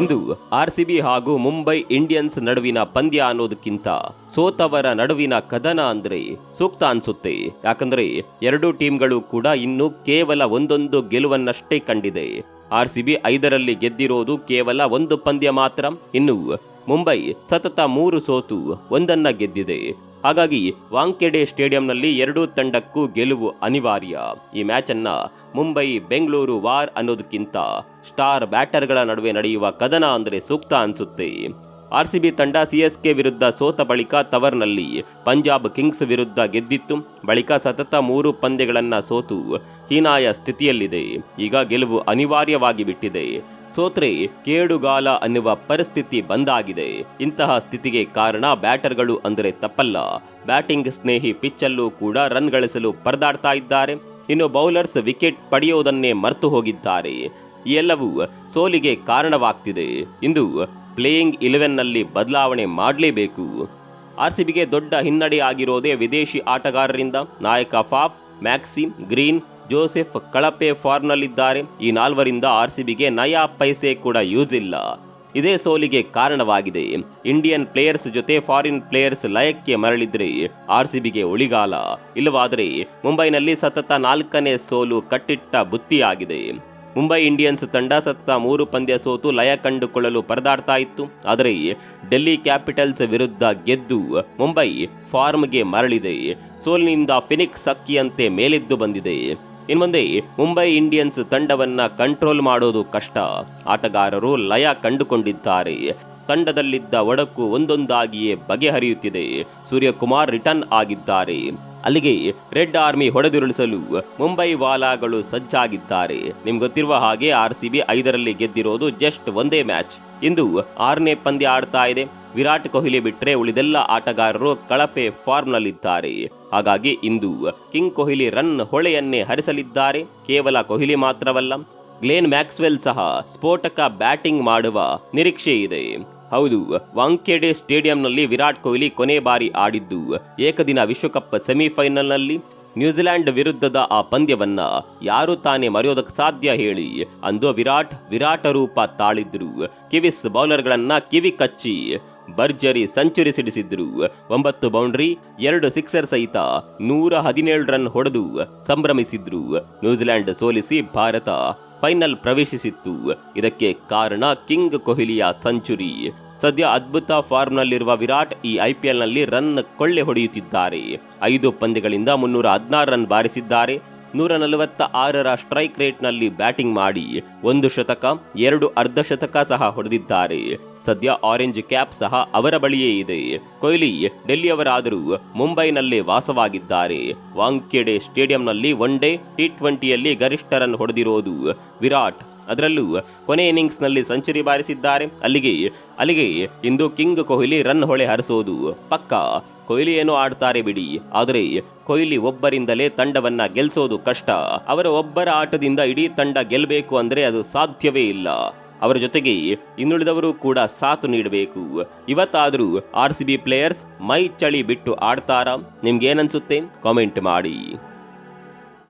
ಇಂದು RCB ಹಾಗೂ Mumbai Indians ನಡುವಿನ ಪಂದ್ಯ ಅನ್ನೋದಕ್ಕಿಂತ ಸೋತವರ ನಡುವಿನ ಕದನ ಅಂದ್ರೆ ಸೂಕ್ತ ಅನ್ಸುತ್ತೆ. ಯಾಕಂದ್ರೆ ಎರಡೂ ಟೀಮ್ಗಳು ಕೂಡ ಇನ್ನು ಕೇವಲ ಒಂದೊಂದು ಗೆಲುವನ್ನಷ್ಟೇ ಕಂಡಿದೆ. ಆರ್ಸಿಬಿ ಐದರಲ್ಲಿ ಗೆದ್ದಿರೋದು ಕೇವಲ ಒಂದು ಪಂದ್ಯ ಮಾತ್ರ. ಇನ್ನು ಮುಂಬೈ ಸತತ ಮೂರು ಸೋತು ಒಂದನ್ನ ಗೆದ್ದಿದೆ. ಹಾಗಾಗಿ ವಾಂಕೆಡೆ ಸ್ಟೇಡಿಯಂನಲ್ಲಿ ಎರಡೂ ತಂಡಕ್ಕೂ ಗೆಲುವು ಅನಿವಾರ್ಯ. ಈ ಮ್ಯಾಚ್ ಅನ್ನ ಮುಂಬೈ, ಬೆಂಗಳೂರು ವಾರ್ ಅನ್ನೋದಕ್ಕಿಂತ ಸ್ಟಾರ್ ಬ್ಯಾಟರ್ಗಳ ನಡುವೆ ನಡೆಯುವ ಕದನ ಅಂದರೆ ಸೂಕ್ತ ಅನ್ಸುತ್ತೆ. ಆರ್ ಸಿ ಬಿ ತಂಡ ಸಿಎಸ್ಕೆ ವಿರುದ್ಧ ಸೋತ ಬಳಿಕ ತವರ್ನಲ್ಲಿ ಪಂಜಾಬ್ ಕಿಂಗ್ಸ್ ವಿರುದ್ಧ ಗೆದ್ದಿತ್ತು. ಬಳಿಕ ಸತತ ಮೂರು ಪಂದ್ಯಗಳನ್ನು ಸೋತು ಹೀನಾಯ ಸ್ಥಿತಿಯಲ್ಲಿದೆ. ಈಗ ಗೆಲುವು ಅನಿವಾರ್ಯವಾಗಿ ಬಿಟ್ಟಿದೆ. ಸೋತ್ರೆ, ಕೇಡುಗಾಲ ಅನ್ನುವ ಪರಿಸ್ಥಿತಿ ಬಂದಾಗಿದೆ. ಇಂತಹ ಸ್ಥಿತಿಗೆ ಕಾರಣ ಬ್ಯಾಟರ್ಗಳು ಅಂದರೆ ತಪ್ಪಲ್ಲ. ಬ್ಯಾಟಿಂಗ್ ಸ್ನೇಹಿ ಪಿಚ್ಚಲ್ಲೂ ಕೂಡ ರನ್ ಗಳಿಸಲು ಪರದಾಡ್ತಾ ಇದ್ದಾರೆ. ಇನ್ನು ಬೌಲರ್ಸ್ ವಿಕೆಟ್ ಪಡೆಯೋದನ್ನೇ ಮರೆತು ಹೋಗಿದ್ದಾರೆ. ಎಲ್ಲವೂ ಸೋಲಿಗೆ ಕಾರಣವಾಗ್ತಿದೆ. ಇಂದು ಪ್ಲೇಯಿಂಗ್ ಇಲೆವೆನ್ನಲ್ಲಿ ಬದಲಾವಣೆ ಮಾಡಲೇಬೇಕು. ಆರ್ಸಿಬಿಗೆ ದೊಡ್ಡ ಹಿನ್ನಡೆ ಆಗಿರೋದೇ ವಿದೇಶಿ ಆಟಗಾರರಿಂದ. ನಾಯಕ ಫಾಫ್, ಮ್ಯಾಕ್ಸಿಮ್, ಗ್ರೀನ್ ಜೋಸೆಫ್ ಕಳಪೆ ಫಾರ್ಮ್ನಲ್ಲಿದ್ದಾರೆ. ಈ ನಾಲ್ವರಿಂದ ಆರ್ಸಿಬಿಗೆ ನಯಾ ಪೈಸೆ ಕೂಡ ಯೂಸ್ ಇಲ್ಲ. ಇದೇ ಸೋಲಿಗೆ ಕಾರಣವಾಗಿದೆ. ಇಂಡಿಯನ್ ಪ್ಲೇಯರ್ಸ್ ಜೊತೆ ಫಾರಿನ್ ಪ್ಲೇಯರ್ಸ್ ಲಯಕ್ಕೆ ಮರಳಿದ್ರೆ ಬಿಗೆ ಉಳಿಗಾಲ. ಇಲ್ಲವಾದರೆ ಮುಂಬೈನಲ್ಲಿ ಸತತ ನಾಲ್ಕನೇ ಸೋಲು ಕಟ್ಟಿಟ್ಟ ಬುತ್ತಿಯಾಗಿದೆ. ಮುಂಬೈ ಇಂಡಿಯನ್ಸ್ ತಂಡ ಸತತ ಮೂರು ಪಂದ್ಯ ಸೋತು ಲಯ ಕಂಡುಕೊಳ್ಳಲು ಪರದಾಡ್ತಾ ಇತ್ತು. ಆದರೆ ಡೆಲ್ಲಿ ಕ್ಯಾಪಿಟಲ್ಸ್ ವಿರುದ್ಧ ಗೆದ್ದು ಮುಂಬೈ ಫಾರ್ಮ್ಗೆ ಮರಳಿದೆ. ಸೋಲಿನಿಂದ ಫಿನಿಕ್ಸ್ ಅಕ್ಕಿಯಂತೆ ಮೇಲೆದ್ದು ಬಂದಿದೆ. ಇನ್ಮುಂದೆ ಮುಂಬೈ ಇಂಡಿಯನ್ಸ್ ತಂಡವನ್ನ ಕಂಟ್ರೋಲ್ ಮಾಡೋದು ಕಷ್ಟ. ಆಟಗಾರರು ಲಯ ಕಂಡುಕೊಂಡಿದ್ದಾರೆ. ತಂಡದಲ್ಲಿದ್ದ ಒಡಕು ಒಂದೊಂದಾಗಿಯೇ ಬಗೆಹರಿಯುತ್ತಿದೆ. ಸೂರ್ಯಕುಮಾರ್ ರಿಟರ್ನ್ ಆಗಿದ್ದಾರೆ. ಅಲ್ಲಿಗೆ ರೆಡ್ ಆರ್ಮಿ ಹೊಡೆದುರುಳಿಸಲು ಮುಂಬೈ ವಾಲಾಗಳು ಸಜ್ಜಾಗಿದ್ದಾರೆ. ನಿಮ್ಗೆ ಗೊತ್ತಿರುವ ಹಾಗೆ ಆರ್ ಸಿ ಬಿ ಐದರಲ್ಲಿ ಗೆದ್ದಿರೋದು ಜಸ್ಟ್ ಒಂದೇ ಮ್ಯಾಚ್. ಇಂದು ಆರನೇ ಪಂದ್ಯ ಆಡ್ತಾ ಇದೆ. ವಿರಾಟ್ ಕೊಹ್ಲಿ ಬಿಟ್ರೆ ಉಳಿದೆಲ್ಲ ಆಟಗಾರರು ಕಳಪೆ ಫಾರ್ಮ್ನಲ್ಲಿದ್ದಾರೆ. ಹಾಗಾಗಿ ಇಂದು ಕಿಂಗ್ ಕೊಹ್ಲಿ ರನ್ ಹೊಳೆಯನ್ನೇ ಹರಿಸಲಿದ್ದಾರೆ. ಕೇವಲ ಕೊಹ್ಲಿ ಮಾತ್ರವಲ್ಲ, ಗ್ಲೇನ್ ಮ್ಯಾಕ್ಸ್ವೆಲ್ ಸಹ ಸ್ಫೋಟಕ ಬ್ಯಾಟಿಂಗ್ ಮಾಡುವ ನಿರೀಕ್ಷೆ ಇದೆ ಹೌದು ವಾಂಖೇಡೆ ಸ್ಟೇಡಿಯಂನಲ್ಲಿ ವಿರಾಟ್ ಕೊಹ್ಲಿ ಕೊನೆ ಬಾರಿ ಆಡಿದ್ದು. ಏಕದಿನ ವಿಶ್ವಕಪ್ ಸೆಮಿಫೈನಲ್ನಲ್ಲಿ ನ್ಯೂಜಿಲೆಂಡ್ ವಿರುದ್ಧದ ಆ ಪಂದ್ಯವನ್ನ ಯಾರು ತಾನೇ ಮರೆಯೋದಕ್ಕೆ ಸಾಧ್ಯ ಹೇಳಿ ಅಂದು ವಿರಾಟ್ ವಿರಾಟ ರೂಪ ತಾಳಿದ್ರು. ಕಿವಿಸ್ ಬೌಲರ್ಗಳನ್ನ ಕಿವಿ ಕಚ್ಚಿ ಭರ್ಜರಿ ಸೆಂಚುರಿ ಸಿಡಿಸಿದ್ರು. ಒಂಬತ್ತು ಬೌಂಡ್ರಿ, ಎರಡು ಸಿಕ್ಸರ್ ಸಹಿತ ನೂರ ಹದಿನೇಳು ರನ್ ಹೊಡೆದು ಸಂಭ್ರಮಿಸಿದ್ರು. ನ್ಯೂಜಿಲೆಂಡ್ ಸೋಲಿಸಿ ಭಾರತ ಫೈನಲ್ ಪ್ರವೇಶಿಸಿತ್ತು. ಇದಕ್ಕೆ ಕಾರಣ ಕಿಂಗ್ ಕೊಹ್ಲಿಯ ಸೆಂಚುರಿ. ಸದ್ಯ ಅದ್ಭುತ ಫಾರ್ಮ್ನಲ್ಲಿರುವ ವಿರಾಟ್ ಈ ಐಪಿಎಲ್ನಲ್ಲಿ ರನ್ ಕೊಳ್ಳೆ ಹೊಡೆಯುತ್ತಿದ್ದಾರೆ. ಐದು ಪಂದ್ಯಗಳಿಂದ ಮುನ್ನೂರ ಹದಿನಾರು ರನ್ ಬಾರಿಸಿದ್ದಾರೆ. ನೂರ ನಲವತ್ತ ಆರರ ಸ್ಟ್ರೈಕ್ ರೇಟ್ನಲ್ಲಿ ಬ್ಯಾಟಿಂಗ್ ಮಾಡಿ ಒಂದು ಶತಕ, ಎರಡು ಅರ್ಧ ಶತಕ ಸಹ ಹೊಡೆದಿದ್ದಾರೆ. ಸದ್ಯ ಆರೆಂಜ್ ಕ್ಯಾಪ್ ಸಹ ಅವರ ಬಳಿಯೇ ಇದೆ. ಕೊಹ್ಲಿ ಡೆಲ್ಲಿಯವರಾದರೂ ಮುಂಬೈನಲ್ಲೇ ವಾಸವಾಗಿದ್ದಾರೆ. ವಾಂಖೇಡೆ ಸ್ಟೇಡಿಯಂನಲ್ಲಿ ಒನ್ ಡೇ ಟಿ ಟ್ವೆಂಟಿಯಲ್ಲಿ ಗರಿಷ್ಠ ರನ್ ಹೊಡೆದಿರೋದು ವಿರಾಟ್. ಅದರಲ್ಲೂ ಕೊನೆ ಇನ್ನಿಂಗ್ಸ್ನಲ್ಲಿ ಸೆಂಚುರಿ ಬಾರಿಸಿದ್ದಾರೆ. ಅಲ್ಲಿಗೆ ಅಲ್ಲಿಗೆ ಇಂದು ಕಿಂಗ್ ಕೊಹ್ಲಿ ರನ್ ಹೊಳೆ ಹರಿಸೋದು ಪಕ್ಕಾ. ಕೊಹ್ಲಿ ಏನೋ ಆಡ್ತಾರೆ ಬಿಡಿ. ಆದರೆ ಕೊಹ್ಲಿ ಒಬ್ಬರಿಂದಲೇ ತಂಡವನ್ನ ಗೆಲ್ಸೋದು ಕಷ್ಟ. ಅವರ ಒಬ್ಬರ ಆಟದಿಂದ ಇಡೀ ತಂಡ ಗೆಲ್ಲಬೇಕು ಅಂದ್ರೆ ಅದು ಸಾಧ್ಯವೇ ಇಲ್ಲ. ಅವರ ಜೊತೆಗೆ ಇನ್ನುಳಿದವರು ಕೂಡ ಸಾಥ್ ನೀಡಬೇಕು. ಇವತ್ತಾದರೂ ಆರ್ ಸಿ ಬಿ ಪ್ಲೇಯರ್ಸ್ ಮೈ ಚಳಿ ಬಿಟ್ಟು ಆಡ್ತಾರಾ? ನಿಮ್ಗೇನನ್ಸುತ್ತೆ? ಕಾಮೆಂಟ್ ಮಾಡಿ.